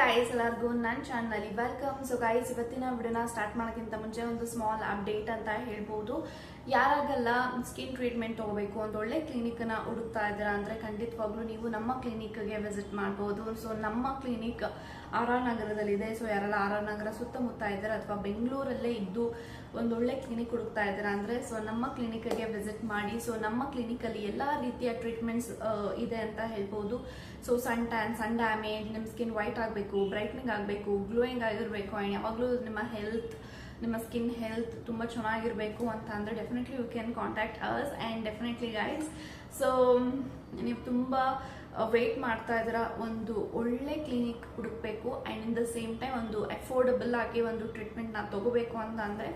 Guys ಎಲ್ಲರಿಗೂ ನನ್ನ ಚಾನಲ್ನಲ್ಲಿ ವೆಲ್ಕಮ್ ಸೊ ಗೈಸ್ ಇವತ್ತಿನ ವಿಡಿಯೋನ ಸ್ಟಾರ್ಟ್ ಮಾಡೋಕ್ಕಿಂತ ಮುಂಚೆ ಒಂದು ಸ್ಮಾಲ್ ಅಪ್ಡೇಟ್ ಅಂತ ಹೇಳ್ಬೋದು. ಯಾರಾಗೆಲ್ಲ ಸ್ಕಿನ್ ಟ್ರೀಟ್ಮೆಂಟ್ ತಗೋಬೇಕು ಒಂದು ಒಳ್ಳೆ ಕ್ಲಿನಿಕ್ನ ಹುಡುಕ್ತಾ ಇದ್ದೀರಾ ಅಂದರೆ ಖಂಡಿತವಾಗ್ಲೂ ನೀವು ನಮ್ಮ ಕ್ಲಿನಿಕ್ಗೆ ವಿಸಿಟ್ ಮಾಡ್ಬೋದು. ಸೊ ನಮ್ಮ ಕ್ಲಿನಿಕ್ ಆರ್ ಆರ್ ನಗರದಲ್ಲಿದೆ ಸೊ ಯಾರೆಲ್ಲ ಆರ್ ಆರ್ ನಗರ ಸುತ್ತಮುತ್ತ ಇದ್ದಾರೆ ಅಥವಾ ಬೆಂಗಳೂರಲ್ಲೇ ಇದ್ದು ಒಂದು ಒಳ್ಳೆ ಕ್ಲಿನಿಕ್ ಹುಡುಕ್ತಾ ಇದ್ದೀರಾ ಅಂದರೆ ಸೊ ನಮ್ಮ ಕ್ಲಿನಿಕ್ಗೆ ವಿಸಿಟ್ ಮಾಡಿ. ಸೊ ನಮ್ಮ ಕ್ಲಿನಿಕಲ್ಲಿ ಎಲ್ಲ ರೀತಿಯ ಟ್ರೀಟ್ಮೆಂಟ್ಸ್ ಇದೆ ಅಂತ ಹೇಳ್ಬೋದು. So sun tan sun damage ನಿಮ್ಮ ಸ್ಕಿನ್ ವೈಟ್ ಆಗಬೇಕು ಬ್ರೈಟ್ನಿಂಗ್ ಆಗಬೇಕು ಗ್ಲೋಯಿಂಗ್ ಆಗಿರಬೇಕು. ಆ್ಯಂಡ್ ಯಾವಾಗಲೂ ನಿಮ್ಮ ಹೆಲ್ತ್ ನಿಮ್ಮ ಸ್ಕಿನ್ ಹೆಲ್ತ್ ತುಂಬ ಚೆನ್ನಾಗಿರಬೇಕು ಅಂತ ಅಂದರೆ definitely you can contact us and definitely guys so ನೀವು ತುಂಬ ವೆಯ್ಟ್ ಮಾಡ್ತಾ ಇದ್ದೀರಾ ಒಂದು ಒಳ್ಳೆ ಕ್ಲಿನಿಕ್ ಹುಡುಕಬೇಕು and in the same time ಒಂದು ಅಫೋರ್ಡಬಲ್ ಆಗಿ ಒಂದು ಟ್ರೀಟ್ಮೆಂಟ್ನ ತಗೋಬೇಕು ಅಂತ ಅಂದರೆ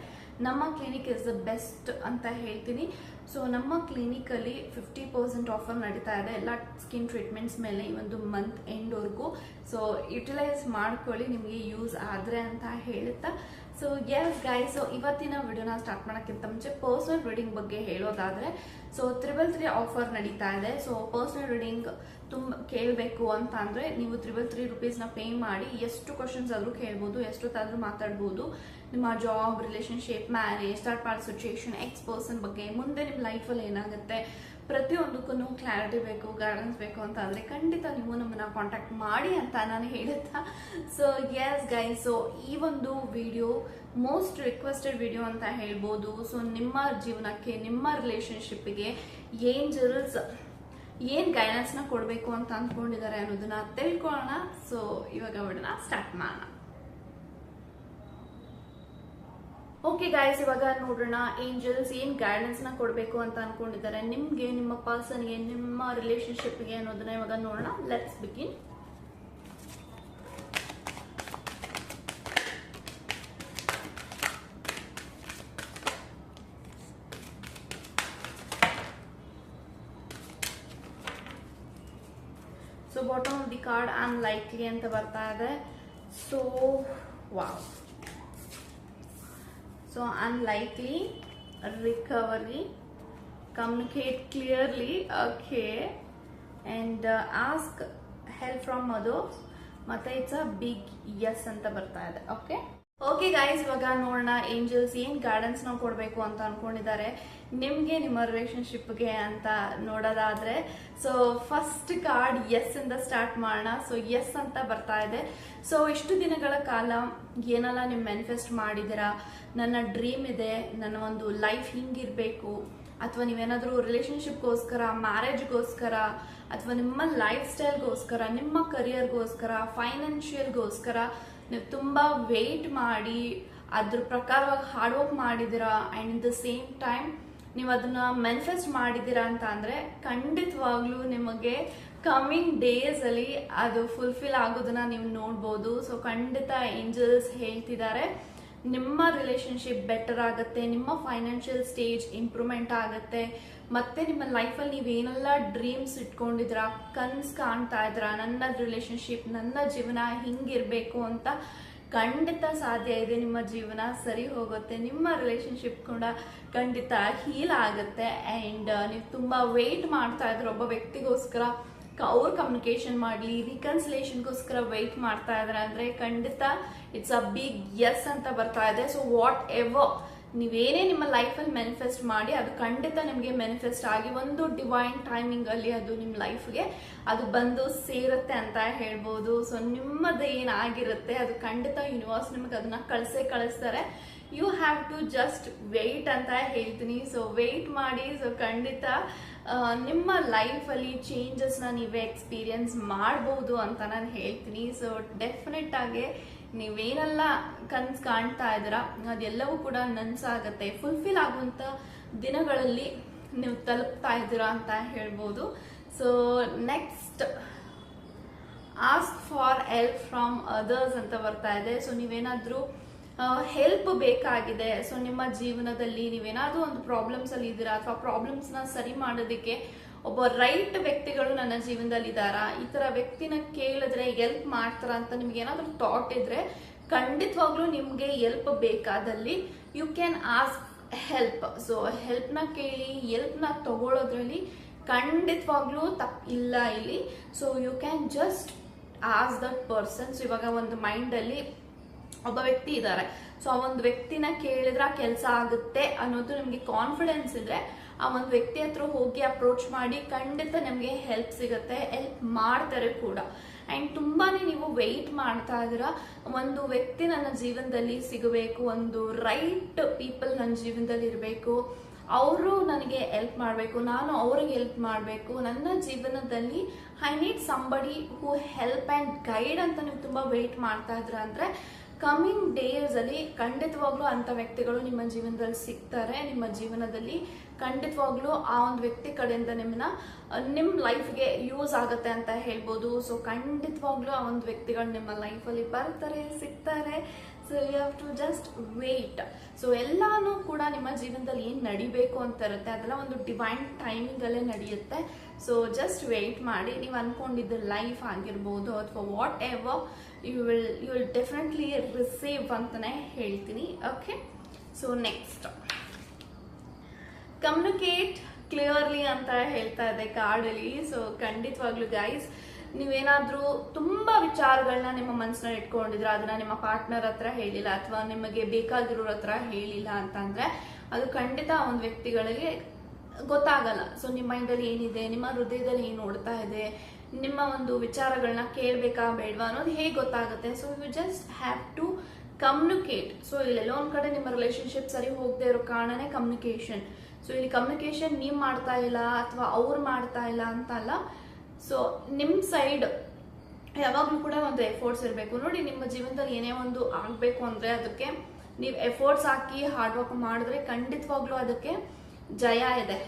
ನಮ್ಮ ಕ್ಲಿನಿಕ್ ಇಸ್ ದ ಬೆಸ್ಟ್ ಅಂತ ಹೇಳ್ತೀನಿ. ಸೊ ನಮ್ಮ ಕ್ಲಿನಿಕಲ್ಲಿ ಫಿಫ್ಟಿ ಪರ್ಸೆಂಟ್ ಆಫರ್ ನಡೀತಾ ಇದೆ. ಎಲ್ಲ ಸ್ಕಿನ್ ಟ್ರೀಟ್ಮೆಂಟ್ಸ್ ಮೇಲೆ ಈ ಒಂದು ಮಂತ್ ಎಂಡ್ವರೆಗೂ ಸೊ ಯುಟಿಲೈಸ್ ಮಾಡ್ಕೊಳ್ಳಿ, ನಿಮಗೆ ಯೂಸ್ ಆದರೆ ಅಂತ ಹೇಳುತ್ತಾ ಸೊ ಎಸ್ ಗೈಸ್ ಸೊ ಇವತ್ತಿನ ವಿಡಿಯೋನ ಸ್ಟಾರ್ಟ್ ಮಾಡೋಕ್ಕಿಂತ ಮುಂಚೆ ಪರ್ಸನಲ್ ರೀಡಿಂಗ್ ಬಗ್ಗೆ ಹೇಳೋದಾದರೆ ಸೊ ತ್ರಿಬಲ್ ತ್ರೀ ಆಫರ್ ನಡೀತಾ ಇದೆ. ಸೊ ಪರ್ಸನಲ್ ರೀಡಿಂಗ್ ತುಂಬ ಕೇಳಬೇಕು ಅಂತ ಅಂದರೆ ನೀವು ತ್ರಿಬಲ್ ತ್ರೀ ರುಪೀಸ್ನ ಪೇ ಮಾಡಿ ಎಷ್ಟು ಕ್ವಶನ್ಸ್ ಆದರೂ ಕೇಳ್ಬೋದು, ಎಷ್ಟೊತ್ತಾದರೂ ಮಾತಾಡ್ಬೋದು. ನಿಮ್ಮ job relationship marriage third part situation ex person ಬಗ್ಗೆ ಮುಂದೆ ನಿಮ್ಮ ಲೈಫಲ್ಲಿ ಏನಾಗುತ್ತೆ ಪ್ರತಿಯೊಂದಕ್ಕೂ ಕ್ಲಾರಿಟಿ ಬೇಕು ಗೈಡೆನ್ಸ್ ಬೇಕು ಅಂತ ಅಂದರೆ ಖಂಡಿತ ನೀವು ನಮ್ಮನ್ನು ಕಾಂಟ್ಯಾಕ್ಟ್ ಮಾಡಿ ಅಂತ ನಾನು ಹೇಳುತ್ತಾ. ಸೊ ಎಸ್ ಗೈ ಸೊ ಈ ಒಂದು ವಿಡಿಯೋ ಮೋಸ್ಟ್ ರಿಕ್ವೆಸ್ಟೆಡ್ ವಿಡಿಯೋ ಅಂತ ಹೇಳ್ಬೋದು. ಸೊ ನಿಮ್ಮ ಜೀವನಕ್ಕೆ, ನಿಮ್ಮ ರಿಲೇಷನ್ಶಿಪ್ಗೆ ಏಂಜಲ್ಸ್ ಏನು ಗೈಡೆನ್ಸ್ನ ಕೊಡಬೇಕು ಅಂತ ಅಂದ್ಕೊಂಡಿದ್ದಾರೆ ಅನ್ನೋದನ್ನ ತಿಳ್ಕೊಳ್ಳೋಣ. ಸೊ ಇವಾಗ ಅವಳನ್ನ ಸ್ಟಾರ್ಟ್ ಮಾಡೋಣ. ಓಕೆ ಗಾಯ್ಸ್ ಇವಾಗ ನೋಡೋಣ ಏಂಜಲ್ಸ್ ಏನ್ ಗೈಡೆನ್ಸ್ನ ಕೊಡಬೇಕು ಅಂತ ಅನ್ಕೊಂಡಿದ್ದಾರೆ. ನಿಮ್ಗೆ, ನಿಮ್ಮ ಪರ್ಸನ್ಗೆ ನಿಮ್ಮ ರಿಲೇಶನ್ಶಿಪ್ಗೆ ಅನ್ನೋದನ್ನ ಇವಾಗ ನೋಡೋಣ. Let's begin so bottom of the card unlikely ಅಂತ ಬರ್ತಾ ಇದೆ. So wow so unlikely recovery communicate clearly okay and uh, ask help from others ಮತ್ತೆ ಇಟ್ಸ್ ಅ ಬಿಗ್ ಎಸ್ ಅಂತ ಬರ್ತಾ ಇದೆ ಓಕೆ ಓಕೆ ಗೈಸ್ ಇವಾಗ ನೋಡೋಣ ಏಂಜಲ್ಸ್ ಏನ್ ನಾವು ಕೊಡಬೇಕು ಅಂತ ಅನ್ಕೊಂಡಿದ್ದಾರೆ. ನಿಮಗೆ ನಿಮ್ಮ ರಿಲೇಷನ್ಶಿಪ್ಗೆ ಅಂತ ನೋಡೋದಾದ್ರೆ ಸೊ ಫಸ್ಟ್ ಕಾರ್ಡ್ ಎಸ್ ಇಂದ ಸ್ಟಾರ್ಟ್ ಮಾಡೋಣ. ಸೊ ಎಸ್ ಅಂತ ಬರ್ತಾ ಇದೆ. ಸೊ ಇಷ್ಟು ದಿನಗಳ ಕಾಲ ಏನೆಲ್ಲ ನೀವು ಮ್ಯಾನಿಫೆಸ್ಟ್ ಮಾಡಿದ್ದೀರಾ? ನನ್ನ ಡ್ರೀಮ್ ಇದೆ, ನನ್ನ ಒಂದು ಲೈಫ್ ಹಿಂಗಿರಬೇಕು, ಅಥವಾ ನೀವೇನಾದರೂ ರಿಲೇಷನ್ಶಿಪ್ಗೋಸ್ಕರ ಮ್ಯಾರೇಜ್ಗೋಸ್ಕರ ಅಥವಾ ನಿಮ್ಮ ಲೈಫ್ ಸ್ಟೈಲ್ಗೋಸ್ಕರ ನಿಮ್ಮ ಕರಿಯರ್ಗೋಸ್ಕರ ಫೈನಾನ್ಷಿಯಲ್ಗೋಸ್ಕರ ನೀವು ತುಂಬ ವೆಯ್ಟ್ ಮಾಡಿ, ಅದ್ರ ಪ್ರಕಾರವಾಗಿ ಹಾರ್ಡ್ ವರ್ಕ್ ಮಾಡಿದ್ದೀರಾ and in the same time ನೀವು ಅದನ್ನ ಮ್ಯಾನಿಫೆಸ್ಟ್ ಮಾಡಿದ್ದೀರಾ ಅಂತ ಅಂದರೆ ಖಂಡಿತವಾಗ್ಲೂ ನಿಮಗೆ ಕಮ್ಮಿಂಗ್ ಡೇಸಲ್ಲಿ ಅದು ಫುಲ್ಫಿಲ್ ಆಗೋದನ್ನ ನೀವು ನೋಡ್ಬೋದು. ಸೊ ಖಂಡಿತ ಏಂಜಲ್ಸ್ ಹೇಳ್ತಿದ್ದಾರೆ. ನಿಮ್ಮ ರಿಲೇಶನ್ಶಿಪ್ ಬೆಟರ್ ಆಗುತ್ತೆ, ನಿಮ್ಮ ಫೈನಾನ್ಷಿಯಲ್ ಸ್ಟೇಜ್ ಇಂಪ್ರೂವ್ಮೆಂಟ್ ಆಗುತ್ತೆ, ಮತ್ತೆ ನಿಮ್ಮ ಲೈಫಲ್ಲಿ ನೀವೇನೆಲ್ಲ ಡ್ರೀಮ್ಸ್ ಇಟ್ಕೊಂಡಿದ್ದೀರಾ, ಕನ್ಸ್ ಕಾಣ್ತಾ ಇದ್ದೀರಾ, ನನ್ನ ರಿಲೇಶನ್ಶಿಪ್ ನನ್ನ ಜೀವನ ಹಿಂಗಿರ್ಬೇಕು ಅಂತ ಖಂಡಿತ ಸಾಧ್ಯ ಇದೆ. ನಿಮ್ಮ ಜೀವನ ಸರಿ ಹೋಗುತ್ತೆ, ನಿಮ್ಮ ರಿಲೇಶನ್ಶಿಪ್ ಕೂಡ ಖಂಡಿತ ಹೀಲ್ ಆಗುತ್ತೆ. ಆ್ಯಂಡ್ ನೀವು ತುಂಬ ವೆಯ್ಟ್ ಮಾಡ್ತಾ ಇದ್ರೆ ಒಬ್ಬ ವ್ಯಕ್ತಿಗೋಸ್ಕರ ಅವ್ರು ಕಮ್ಯುನಿಕೇಶನ್ ಮಾಡಲಿ ರಿಕನ್ಸಿಲೇಷನ್ಗೋಸ್ಕರ ವೆಯ್ಟ್ ಮಾಡ್ತಾ ಇದ್ದಾರೆ ಅಂದರೆ ಖಂಡಿತ ಇಟ್ಸ್ ಅ ಬಿಗ್ ಎಸ್ ಅಂತ ಬರ್ತಾ ಇದೆ. ಸೊ ವಾಟ್ ಎವರ್ ನೀವೇನೇ ನಿಮ್ಮ ಲೈಫಲ್ಲಿ ಮ್ಯಾನಿಫೆಸ್ಟ್ ಮಾಡಿ, ಅದು ಖಂಡಿತ ನಿಮಗೆ ಮ್ಯಾನಿಫೆಸ್ಟ್ ಆಗಿ ಒಂದು ಡಿವೈನ್ ಟೈಮಿಂಗಲ್ಲಿ ಅದು ನಿಮ್ಮ ಲೈಫ್ಗೆ ಅದು ಬಂದು ಸೇರುತ್ತೆ ಅಂತ ಹೇಳ್ಬೋದು. ಸೊ ನಿಮ್ಮದು ಏನಾಗಿರುತ್ತೆ, ಅದು ಖಂಡಿತ ಯೂನಿವರ್ಸ್ ನಿಮಗೆ ಅದನ್ನ ಕಳಿಸೇ ಕಳಿಸ್ತಾರೆ. You have to just wait ಅಂತ ಹೇಳ್ತೀನಿ. ಸೊ ವೆಯ್ಟ್ ಮಾಡಿ ಸೊ ಖಂಡಿತ ನಿಮ್ಮ ಲೈಫಲ್ಲಿ ಚೇಂಜಸ್ನ ನೀವೇ ಎಕ್ಸ್ಪೀರಿಯನ್ಸ್ ಮಾಡ್ಬೋದು ಅಂತ ನಾನು ಹೇಳ್ತೀನಿ. ಸೊ ಡೆಫಿನೆಟ್ ಆಗಿ ನೀವೇನೆಲ್ಲ ಕನ್ಸು ಕಾಣ್ತಾ ಇದ್ದೀರ, ಅದೆಲ್ಲವೂ ಕೂಡ ನನ್ಸಾಗತ್ತೆ. ಫುಲ್ಫಿಲ್ ಆಗುವಂಥ ದಿನಗಳಲ್ಲಿ ನೀವು ತಲುಪ್ತಾ ಇದ್ದೀರಾ ಅಂತ ಹೇಳ್ಬೋದು. So next ask for help from others ಅಂತ ಬರ್ತಾ ಇದೆ. ಸೊ ನೀವೇನಾದರೂ ಹೆಲ್ಪ್ ಬೇಕಾಗಿದೆ. ಸೊ ನಿಮ್ಮ ಜೀವನದಲ್ಲಿ ನೀವೇನಾದರೂ ಒಂದು ಪ್ರಾಬ್ಲಮ್ಸ್ ಅಲ್ಲಿ ಇದ್ದೀರಾ? ಅಥವಾ ಪ್ರಾಬ್ಲಮ್ಸ್ನ ಸರಿ ಮಾಡೋದಕ್ಕೆ ಒಬ್ಬ ರೈಟ್ ವ್ಯಕ್ತಿಗಳು ನನ್ನ ಜೀವನದಲ್ಲಿ ಇದ್ದಾರಾ? ಈ ಥರ ವ್ಯಕ್ತಿನ ಕೇಳಿದ್ರೆ ಎಲ್ಪ್ ಮಾಡ್ತಾರಾ ಅಂತ ನಿಮ್ಗೆ ಏನಾದರೂ ಥಾಟ್ ಇದ್ರೆ ಖಂಡಿತವಾಗ್ಲೂ ನಿಮಗೆ ಎಲ್ಪ್ ಬೇಕಾದಲ್ಲಿ you can ask help so ಹೆಲ್ಪ್ನ ಕೇಳಿ ಎಲ್ಪ್ನ ತಗೊಳ್ಳೋದ್ರಲ್ಲಿ ಖಂಡಿತವಾಗ್ಲೂ ತಪ್ಪಿಲ್ಲ ಇಲ್ಲಿ so you can just ask that persons ಇವಾಗ ಒಂದು ಮೈಂಡ್ ಅಲ್ಲಿ ಒಬ್ಬ ವ್ಯಕ್ತಿ ಇದ್ದಾರೆ. ಸೊ ಆ ಒಂದು ವ್ಯಕ್ತಿನ ಕೇಳಿದ್ರೆ ಕೆಲಸ ಆಗುತ್ತೆ ಅನ್ನೋದು ನಿಮ್ಗೆ ಕಾನ್ಫಿಡೆನ್ಸ್ ಇದ್ರೆ ಆ ಒಂದು ವ್ಯಕ್ತಿ ಹತ್ರ ಹೋಗಿ ಅಪ್ರೋಚ್ ಮಾಡಿ ಖಂಡಿತ ನಿಮ್ಗೆ ಹೆಲ್ಪ್ ಸಿಗುತ್ತೆ ಹೆಲ್ಪ್ ಮಾಡ್ತಾರೆ ಕೂಡ. ಅಂಡ್ ತುಂಬಾನೇ ನೀವು ವೆಯ್ಟ್ ಮಾಡ್ತಾ ಇದ್ದೀರಾ. ಒಂದು ವ್ಯಕ್ತಿ ನನ್ನ ಜೀವನದಲ್ಲಿ ಸಿಗಬೇಕು, ಒಂದು ರೈಟ್ ಪೀಪಲ್ ನನ್ನ ಜೀವನದಲ್ಲಿ ಇರಬೇಕು. ಅವರು ನನಗೆ ಹೆಲ್ಪ್ ಮಾಡಬೇಕು, ನಾನು ಅವ್ರಿಗೆ ಹೆಲ್ಪ್ ಮಾಡಬೇಕು. ನನ್ನ ಜೀವನದಲ್ಲಿ I need somebody who help and guide ಅಂತ ನೀವು ತುಂಬ ವೆಯ್ಟ್ ಮಾಡ್ತಾ ಇದ್ರ ಅಂದರೆ ಕಮಿಂಗ್ ಡೇಸ್ ಅಲ್ಲಿ ಖಂಡಿತವಾಗ್ಲೂ ಅಂತ ವ್ಯಕ್ತಿಗಳು ನಿಮ್ಮ ಜೀವನದಲ್ಲಿ ಸಿಗ್ತಾರೆ. ನಿಮ್ಮ ಜೀವನದಲ್ಲಿ ಖಂಡಿತವಾಗ್ಲೂ ಆ ಒಂದು ವ್ಯಕ್ತಿ ಕಡೆಯಿಂದ ನಿಮ್ಮನ್ನ ನಿಮ್ಮ ನಿಮ್ ಲೈಫ್ಗೆ ಯೂಸ್ ಆಗುತ್ತೆ ಅಂತ ಹೇಳ್ಬೋದು. ಸೊ ಖಂಡಿತವಾಗ್ಲೂ ಆ ಒಂದು ವ್ಯಕ್ತಿಗಳು ನಿಮ್ಮ ಲೈಫಲ್ಲಿ ಬರ್ತಾರೆ, ಸಿಗ್ತಾರೆ. So you have to just wait so ಎಲ್ಲಾನು ಕೂಡ ನಿಮ್ಮ ಜೀವನದಲ್ಲಿ ಏನು ನಡಿಬೇಕು ಅಂತ ಇರುತ್ತೆ, ಅದೆಲ್ಲ ಒಂದು ಡಿವೈನ್ ಟೈಮಿಂಗಲ್ಲೇ ನಡೆಯುತ್ತೆ. ಸೊ ಜಸ್ಟ್ ವೇಟ್ ಮಾಡಿ. ನೀವು ಅನ್ಕೊಂಡಿದ್ದ ಲೈಫ್ ಆಗಿರ್ಬೋದು ಅಥವಾ whatever you will you will definitely receive ಅಂತಲೇ ಹೇಳ್ತೀನಿ okay so next communicate clearly ಅಂತ ಹೇಳ್ತಾ ಇದೆ ಕಾರ್ಡಲ್ಲಿ ಸೊ ಖಂಡಿತವಾಗ್ಲೂ ಗೈಸ್ ನೀವೇನಾದರೂ ತುಂಬ ವಿಚಾರಗಳನ್ನ ನಿಮ್ಮ ಮನಸ್ಸಿನಲ್ಲಿ ಇಟ್ಕೊಂಡಿದ್ರೆ, ಅದನ್ನ ನಿಮ್ಮ ಪಾರ್ಟ್ನರ್ ಹತ್ರ ಹೇಳಿಲ್ಲ, ಅಥವಾ ನಿಮಗೆ ಬೇಕಾಗಿರೋರ ಹತ್ರ ಹೇಳಿಲ್ಲ ಅಂತಂದ್ರೆ, ಅದು ಖಂಡಿತ ಒಂದು ವ್ಯಕ್ತಿಗಳಿಗೆ ಗೊತ್ತಾಗಲ್ಲ. ಸೊ ನಿಮ್ಮ ಮೈಂಡಲ್ಲಿ ಏನಿದೆ, ನಿಮ್ಮ ಹೃದಯದಲ್ಲಿ ಏನು ನೋಡ್ತಾ ಇದೆ ನಿಮ್ಮ ಒಂದು ವಿಚಾರಗಳನ್ನ ಕೇಳಬೇಕಾ ಬೇಡವಾ ಅನ್ನೋದು ಹೇಗೆ ಗೊತ್ತಾಗುತ್ತೆ? So you just have to communicate so ಇಲ್ಲೆಲ್ಲೋ ಒಂದು ಕಡೆ ನಿಮ್ಮ ರಿಲೇಶನ್ಶಿಪ್ ಸರಿ ಹೋಗದೆ ಇರೋ ಕಾರಣನೇ ಕಮ್ಯುನಿಕೇಶನ್ ಸೊ ಇಲ್ಲಿ ಕಮ್ಯುನಿಕೇಶನ್ ನೀವು ಮಾಡ್ತಾ ಇಲ್ಲ ಅಥವಾ ಅವ್ರು ಮಾಡ್ತಾ ಇಲ್ಲ ಅಂತ ಅಲ್ಲ ಸೊ ನಿಮ್ಮ ಸೈಡ್ ಯಾವಾಗಲೂ ಕೂಡ ಒಂದು ಎಫೋರ್ಟ್ಸ್ ಇರಬೇಕು. ನೋಡಿ, ನಿಮ್ಮ ಜೀವನದಲ್ಲಿ ಏನೇ ಒಂದು ಆಗಬೇಕು ಅಂದರೆ ಅದಕ್ಕೆ ನೀವು ಎಫೋರ್ಟ್ಸ್ ಹಾಕಿ ಹಾರ್ಡ್ ವರ್ಕ್ ಮಾಡಿದ್ರೆ ಖಂಡಿತವಾಗ್ಲೂ ಅದಕ್ಕೆ ಜಯ ಇದೆ.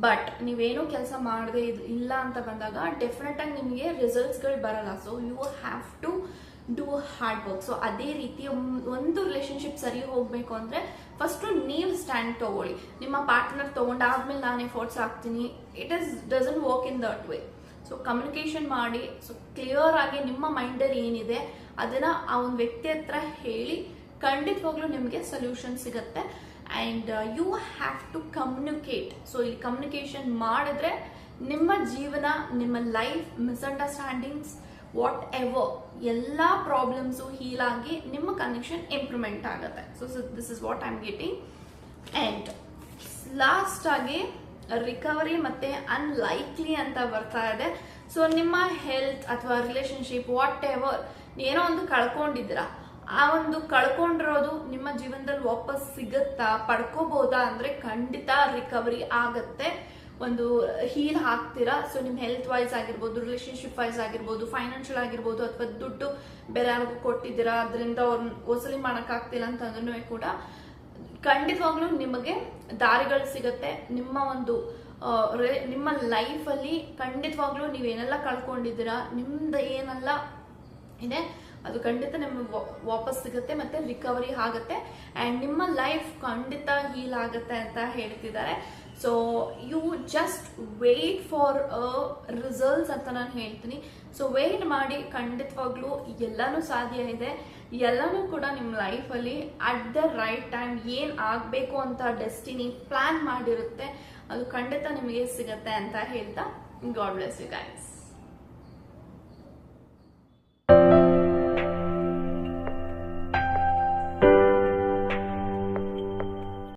ಬಟ್ ನೀವೇನು ಕೆಲಸ ಮಾಡದೆ ಇಲ್ಲ ಅಂತ ಬಂದಾಗ ಡೆಫಿನೆಟ್ ಆಗಿ ನಿಮಗೆ ರಿಸಲ್ಟ್ಸ್ಗಳು ಬರಲ್ಲ. So you have to do hard work so ಅದೇ ರೀತಿ ಒಂದ್- ರಿಲೇಶನ್ಶಿಪ್ ಸರಿ ಹೋಗಬೇಕು ಅಂದರೆ ಫಸ್ಟು ನೀವು ಸ್ಟ್ಯಾಂಡ್ ತಗೊಳ್ಳಿ. ನಿಮ್ಮ ಪಾರ್ಟ್ನರ್ ತೊಗೊಂಡಾದ್ಮೇಲೆ ನಾನು ಎಫೋರ್ಟ್ಸ್ ಹಾಕ್ತೀನಿ. It is doesn't work in that way so communication ಮಾಡಿ ಸೊ ಕ್ಲಿಯರ್ ಆಗಿ ನಿಮ್ಮ ಮೈಂಡಲ್ಲಿ ಏನಿದೆ, ಅದನ್ನ ಆ ಒಂದು ವ್ಯಕ್ತಿ ಹತ್ರ ಹೇಳಿ ಖಂಡಿತವಾಗ್ಲೂ ನಿಮಗೆ ಸೊಲ್ಯೂಷನ್ ಸಿಗುತ್ತೆ. And you have to communicate so ಇಲ್ಲಿ ಕಮ್ಯುನಿಕೇಷನ್ ಮಾಡಿದ್ರೆ ನಿಮ್ಮ ಜೀವನ, ನಿಮ್ಮ ಲೈಫ್ ಮಿಸ್ಅಂಡರ್ಸ್ಟ್ಯಾಂಡಿಂಗ್ಸ್ ವಾಟ್ ಎವರ್ ಎಲ್ಲ ಪ್ರಾಬ್ಲಮ್ಸು ಹೀಲ್ ಆಗಿ ನಿಮ್ಮ ಕನೆಕ್ಷನ್ ಇಂಪ್ರೂವ್ಮೆಂಟ್ ಆಗುತ್ತೆ. So this is what I am getting and ಲಾಸ್ಟಾಗಿ recovery ಮತ್ತು ಅನ್ಲೈಕ್ಲಿ ಅಂತ ಬರ್ತಾ ಇದೆ. ಸೊ ನಿಮ್ಮ ಹೆಲ್ತ್ ಅಥವಾ ರಿಲೇಶನ್ಶಿಪ್ ವಾಟ್ ಎವರ್ ಏನೋ ಒಂದು ಕಳ್ಕೊಂಡಿದ್ದೀರಾ? ಆ ಒಂದು ಕಳ್ಕೊಂಡಿರೋದು ನಿಮ್ಮ ಜೀವನದಲ್ಲಿ ವಾಪಸ್ ಸಿಗುತ್ತಾ ಪಡ್ಕೋಬಹುದಾ ಅಂದ್ರೆ ಖಂಡಿತ ರಿಕವರಿ ಆಗತ್ತೆ. ಒಂದು ಹೀಲ್ ಹಾಕ್ತೀರಾ ಸೊ ನಿಮ್ ಹೆಲ್ತ್ ವೈಸ್ ಆಗಿರ್ಬೋದು ರಿಲೇಶನ್ಶಿಪ್ ವೈಸ್ ಆಗಿರ್ಬೋದು ಫೈನಾನ್ಷಿಯಲ್ ಆಗಿರ್ಬೋದು, ಅಥವಾ ದುಡ್ಡು ಬೇರೆ ಯಾರಿಗೂ ಕೊಟ್ಟಿದ್ದೀರಾ, ಅದರಿಂದ ಅವ್ರನ್ನ ವಸೂಲಿ ಮಾಡೋಕ್ಕಾಗ್ತಿಲ್ಲ ಅಂತಂದ್ರೂ ಕೂಡ ಖಂಡಿತವಾಗ್ಲೂ ನಿಮಗೆ ದಾರಿಗಳು ಸಿಗತ್ತೆ. ನಿಮ್ಮ ಒಂದು ನಿಮ್ಮ ಲೈಫ್ ಲೈಫಲ್ಲಿ ಖಂಡಿತವಾಗ್ಲೂ ನೀವೇನೆಲ್ಲ ಕಳ್ಕೊಂಡಿದ್ದೀರಾ, ನಿಮ್ದು ಏನೆಲ್ಲ, ಇದೆ. ಅದು ಖಂಡಿತ ನಿಮಗೆ ವಾಪಸ್ ಸಿಗುತ್ತೆ ಮತ್ತೆ ರಿಕವರಿ ಆಗುತ್ತೆ. ಆ್ಯಂಡ್ ನಿಮ್ಮ ಲೈಫ್ ಖಂಡಿತ ಹೀಲ್ ಆಗುತ್ತೆ ಅಂತ ಹೇಳ್ತಿದ್ದಾರೆ. So you just wait for results ಅಂತ ನಾನು ಹೇಳ್ತೀನಿ. ಸೊ ವೇಟ್ ಮಾಡಿ ಖಂಡಿತವಾಗ್ಲೂ ಎಲ್ಲನೂ ಸಾಧ್ಯ ಇದೆ. ಎಲ್ಲನೂ ಕೂಡ ನಿಮ್ಮ ಲೈಫಲ್ಲಿ ಅಟ್ ದ ರೈಟ್ ಟೈಮ್ ಏನು ಆಗಬೇಕು ಅಂತ ಡೆಸ್ಟಿನಿ ಪ್ಲಾನ್ ಮಾಡಿರುತ್ತೆ. ಅದು ಖಂಡಿತ ನಿಮಗೆ ಸಿಗುತ್ತೆ ಅಂತ ಹೇಳ್ತಾ ಗಾಡ್ ಬ್ಲೆಸ್ ಯು ಗೈಸ್